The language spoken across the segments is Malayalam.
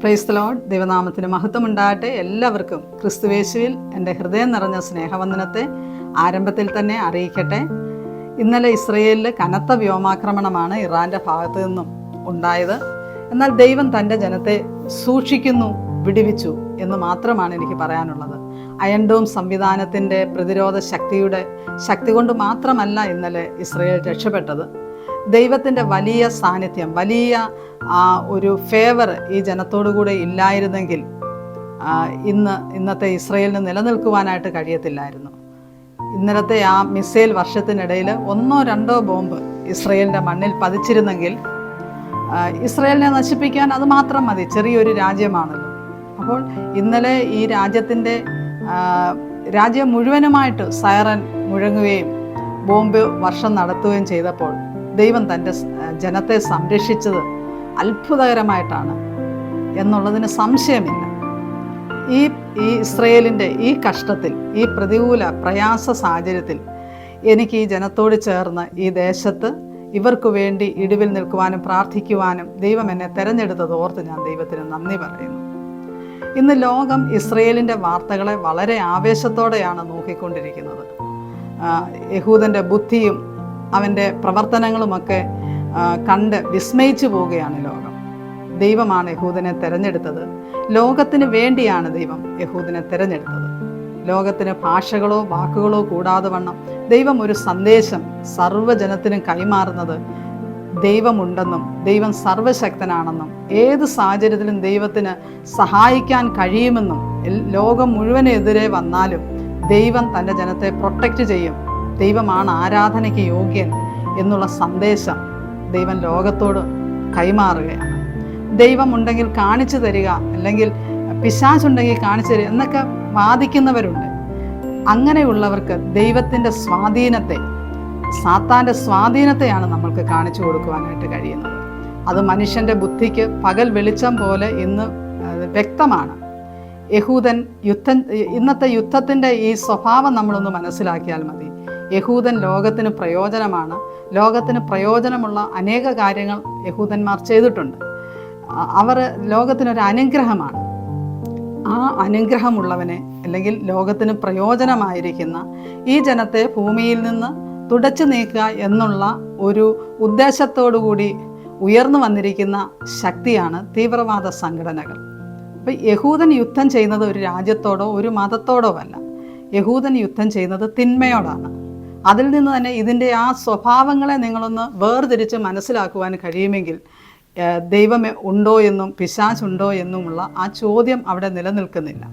പ്രൈസ് ലോഡ് ദൈവനാമത്തിന് മഹത്വമുണ്ടാകട്ടെ. എല്ലാവർക്കും ക്രിസ്തുവേശുവിൽ എന്റെ ഹൃദയം നിറഞ്ഞ സ്നേഹവന്ദനത്തെ ആരംഭത്തിൽ തന്നെ അറിയിക്കട്ടെ. ഇന്നലെ ഇസ്രയേലിൽ കനത്ത വ്യോമാക്രമണമാണ് ഇറാന്റെ ഭാഗത്തു നിന്നും ഉണ്ടായത്. എന്നാൽ ദൈവം തന്റെ ജനത്തെ സൂക്ഷിക്കുന്നു വിടിവിച്ചു എന്ന് മാത്രമാണ് എനിക്ക് പറയാനുള്ളത്. അയൺഡോം സംവിധാനത്തിന്റെ പ്രതിരോധ ശക്തിയുടെ ശക്തി കൊണ്ട് മാത്രമല്ല ഇന്നലെ ഇസ്രയേൽ രക്ഷപ്പെട്ടത്. ദൈവത്തിന്റെ വലിയ സാന്നിധ്യം വലിയ ഒരു ഫേവർ ഈ ജനത്തോടു കൂടെ ഇല്ലായിരുന്നെങ്കിൽ ഇന്ന് ഇന്നത്തെ ഇസ്രയേലിന് നിലനിൽക്കുവാനായിട്ട് കഴിയത്തില്ലായിരുന്നു. ഇന്നലത്തെ ആ മിസൈൽ വർഷത്തിനിടയിൽ ഒന്നോ രണ്ടോ ബോംബ് ഇസ്രയേലിന്റെ മണ്ണിൽ പതിച്ചിരുന്നെങ്കിൽ ഇസ്രയേലിനെ നശിപ്പിക്കാൻ അത് മാത്രം മതി ചെറിയൊരു രാജ്യമാണല്ലോ. അപ്പോൾ ഇന്നലെ ഈ രാജ്യത്തിന്റെ രാജ്യം മുഴുവനുമായിട്ട് സൈറൻ മുഴങ്ങുകയും ബോംബ് വർഷം നടത്തുകയും ചെയ്തപ്പോൾ ദൈവം തന്റെ ജനത്തെ സംരക്ഷിച്ചത് അത്ഭുതകരമായിട്ടാണ് എന്നുള്ളതിന് സംശയമില്ല. ഈ ഈ ഇസ്രയേലിന്റെ ഈ കഷ്ടത്തിൽ ഈ പ്രതികൂല പ്രയാസ സാഹചര്യത്തിൽ എനിക്ക് ഈ ജനത്തോട് ചേർന്ന് ഈ ദേശത്ത് ഇവർക്ക് വേണ്ടി ഇടിവിൽ നിൽക്കുവാനും പ്രാർത്ഥിക്കുവാനും ദൈവം എന്നെ തെരഞ്ഞെടുത്തത് ഓർത്ത് ഞാൻ ദൈവത്തിന് നന്ദി പറയുന്നു. ഇന്ന് ലോകം ഇസ്രയേലിന്റെ വാർത്തകളെ വളരെ ആവേശത്തോടെയാണ് നോക്കിക്കൊണ്ടിരിക്കുന്നത്. യഹൂദന്റെ ബുദ്ധിയും അവന്റെ പ്രവർത്തനങ്ങളുമൊക്കെ കണ്ട് വിസ്മയിച്ചു പോവുകയാണ് ലോകം. ദൈവമാണ് യഹൂദനെ തിരഞ്ഞെടുത്തത്. ലോകത്തിന് വേണ്ടിയാണ് ദൈവം യഹൂദനെ തിരഞ്ഞെടുത്തത്. ലോകത്തിന് ഭാഷകളോ വാക്കുകളോ കൂടാതെ വണ്ണം ദൈവം ഒരു സന്ദേശം സർവജനത്തിനും കൈമാറുന്നത് ദൈവമുണ്ടെന്നും ദൈവം സർവശക്തനാണെന്നും ഏത് സാഹചര്യത്തിലും ദൈവത്തിന് സഹായിക്കാൻ കഴിയുമെന്നും ലോകം മുഴുവനെതിരെ വന്നാലും ദൈവം തന്റെ ജനത്തെ പ്രൊട്ടക്റ്റ് ചെയ്യും. ദൈവമാണ് ആരാധനയ്ക്ക് യോഗ്യൻ എന്നുള്ള സന്ദേശം ദൈവം ലോകത്തോട് കൈമാറുകയാണ്. ദൈവമുണ്ടെങ്കിൽ കാണിച്ചു തരിക അല്ലെങ്കിൽ പിശാചുണ്ടെങ്കിൽ കാണിച്ചു തരിക എന്നൊക്കെ വാദിക്കുന്നവരുണ്ട്. അങ്ങനെയുള്ളവർക്ക് ദൈവത്തിന്റെ സ്വാധീനത്തെ സാത്താന്റെ സ്വാധീനത്തെയാണ് നമ്മൾക്ക് കാണിച്ചു കൊടുക്കുവാനായിട്ട് കഴിയുന്നത്. അത് മനുഷ്യന്റെ ബുദ്ധിക്ക് പകൽ വെളിച്ചം പോലെ ഇന്ന് വ്യക്തമാണ്. യഹൂദൻ യുദ്ധം ഇന്നത്തെ യുദ്ധത്തിന്റെ ഈ സ്വഭാവം നമ്മളൊന്ന് മനസ്സിലാക്കിയാൽ മതി. യഹൂദൻ ലോകത്തിന് പ്രയോജനമാണ്. ലോകത്തിന് പ്രയോജനമുള്ള അനേക കാര്യങ്ങൾ യഹൂദന്മാർ ചെയ്തിട്ടുണ്ട്. അവർ ലോകത്തിനൊരു അനുഗ്രഹമാണ്. ആ അനുഗ്രഹമുള്ളവനെ അല്ലെങ്കിൽ ലോകത്തിന് പ്രയോജനമായിരിക്കുന്ന ഈ ജനത്തെ ഭൂമിയിൽ നിന്ന് തുടച്ചു നീക്കുക എന്നുള്ള ഒരു ഉദ്ദേശത്തോടുകൂടി ഉയർന്നു വന്നിരിക്കുന്ന ശക്തിയാണ് തീവ്രവാദ സംഘടനകൾ. അപ്പം യഹൂദൻ യുദ്ധം ചെയ്യുന്നത് ഒരു രാജ്യത്തോടോ ഒരു മതത്തോടോ അല്ല. യഹൂദൻ യുദ്ധം ചെയ്യുന്നത് തിന്മയോടാണ്. അതിൽ നിന്ന് തന്നെ ഇതിന്റെ ആ സ്വഭാവങ്ങളെ നിങ്ങളൊന്ന് വേർതിരിച്ച് മനസ്സിലാക്കുവാൻ കഴിയുമെങ്കിൽ ദൈവം ഉണ്ടോ എന്നും പിശാചുണ്ടോ എന്നുമുള്ള ആ ചോദ്യം അവിടെ നിലനിൽക്കുന്നില്ല.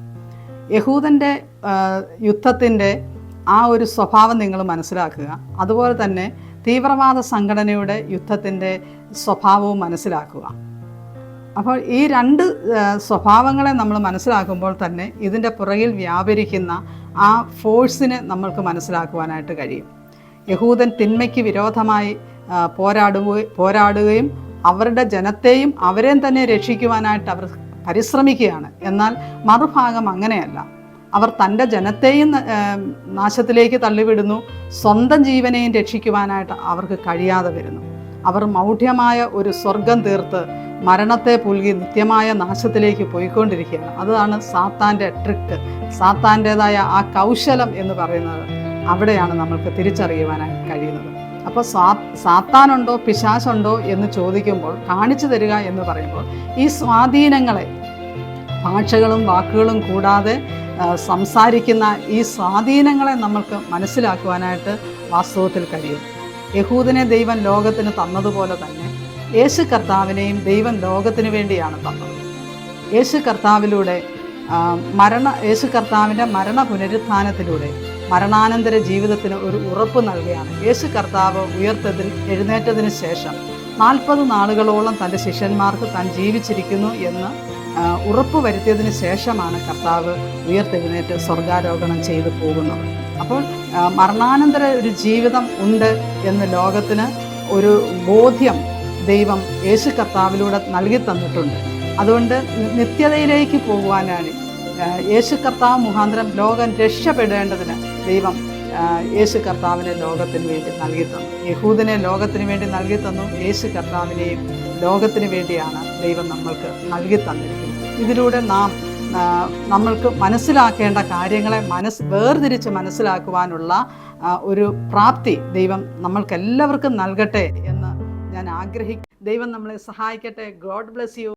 യഹൂദന്റെ യുദ്ധത്തിന്റെ ആ ഒരു സ്വഭാവം നിങ്ങൾ മനസ്സിലാക്കുക. അതുപോലെ തന്നെ തീവ്രവാദ സംഘടനയുടെ യുദ്ധത്തിന്റെ സ്വഭാവവും മനസ്സിലാക്കുക. അപ്പോൾ ഈ രണ്ട് സ്വഭാവങ്ങളെ നമ്മൾ മനസ്സിലാക്കുമ്പോൾ തന്നെ ഇതിന്റെ പുറകിൽ വ്യാപരിക്കുന്ന ആ ഫോഴ്സിനെ നമ്മൾക്ക് മനസ്സിലാക്കുവാനായിട്ട് കഴിയും. യഹൂദൻ തിന്മയ്ക്ക് വിരോധമായി പോരാടുക പോരാടുകയും അവരുടെ ജനത്തെയും അവരെയും തന്നെ രക്ഷിക്കുവാനായിട്ട് അവർ പരിശ്രമിക്കുകയാണ്. എന്നാൽ മറുഭാഗം അങ്ങനെയല്ല. അവർ തന്റെ ജനത്തെയും നാശത്തിലേക്ക് തള്ളിവിടുന്നു. സ്വന്തം ജീവനെയും രക്ഷിക്കുവാനായിട്ട് അവർക്ക് കഴിയാതെ വരുന്നു. അവർ മൗഢ്യമായ ഒരു സ്വർഗം തീർത്ത് മരണത്തെ പുൽകി നിത്യമായ നാശത്തിലേക്ക് പോയിക്കൊണ്ടിരിക്കുകയാണ്. അതാണ് സാത്താന്റെ ട്രിക്ക് സാത്താന്റെതായ ആ കൗശലം എന്ന് പറയുന്നത് അവിടെയാണ് നമ്മൾക്ക് തിരിച്ചറിയുവാനായി കഴിയുന്നത്. അപ്പോൾ സാ സാത്താനുണ്ടോ പിശാശുണ്ടോ എന്ന് ചോദിക്കുമ്പോൾ കാണിച്ചു തരിക എന്ന് പറയുമ്പോൾ ഈ സ്വാധീനങ്ങളെ ഭാഷകളും വാക്കുകളും കൂടാതെ സംസാരിക്കുന്ന ഈ സ്വാധീനങ്ങളെ നമ്മൾക്ക് മനസ്സിലാക്കുവാനായിട്ട് വാസ്തവത്തിൽ കഴിയും. യഹൂദിനെ ദൈവം ലോകത്തിന് തന്നതുപോലെ തന്നെ യേശു കർത്താവിനെയും ദൈവം ലോകത്തിന് വേണ്ടിയാണ് തന്നത്. യേശു കർത്താവിലൂടെ മരണ യേശു കർത്താവിന്റെ മരണ പുനരുത്ഥാനത്തിലൂടെ മരണാനന്തര ജീവിതത്തിന് ഒരു ഉറപ്പ് നൽകുകയാണ്. യേശു കർത്താവ് ഉയർത്തതിൽ എഴുന്നേറ്റതിന് ശേഷം നാൽപ്പത് നാളുകളോളം തന്റെ ശിഷ്യന്മാർക്ക് താൻ ജീവിച്ചിരിക്കുന്നു എന്ന് ഉറപ്പ് വരുത്തിയതിന് ശേഷമാണ് കർത്താവ് ഉയർത്തെഴുന്നേറ്റ് സ്വർഗാരോഹണം ചെയ്തു പോകുന്നത്. അപ്പോൾ മരണാനന്തര ഒരു ജീവിതം ഉണ്ട് എന്ന് ലോകത്തിന് ഒരു ബോധ്യം ദൈവം യേശു കർത്താവിലൂടെ നൽകി തന്നിട്ടുണ്ട്. അതുകൊണ്ട് നിത്യതയിലേക്ക് പോകുവാനാണ് യേശു കർത്താവ് മുഖാന്തരം ലോകം രക്ഷപ്പെടേണ്ടതിന് ദൈവം യേശു കർത്താവിനെ ലോകത്തിന് വേണ്ടി നൽകി തന്നു. യഹൂദനെ ലോകത്തിന് വേണ്ടി നൽകി തന്നു. യേശു കർത്താവിനെയും ലോകത്തിന് വേണ്ടിയാണ് ദൈവം നമ്മൾക്ക് നൽകി തന്നിരിക്കുന്നത്. ഇതിലൂടെ നാം നമ്മൾക്ക് മനസ്സിലാക്കേണ്ട കാര്യങ്ങളെ മനസ്സ് വേർതിരിച്ച് മനസ്സിലാക്കുവാനുള്ള ഒരു പ്രാപ്തി ദൈവം നമ്മൾക്കെല്ലാവർക്കും നൽകട്ടെ ഞാൻ ആഗ്രഹിക്കും ദൈവം നമ്മളെ സഹായിക്കട്ടെ. God bless you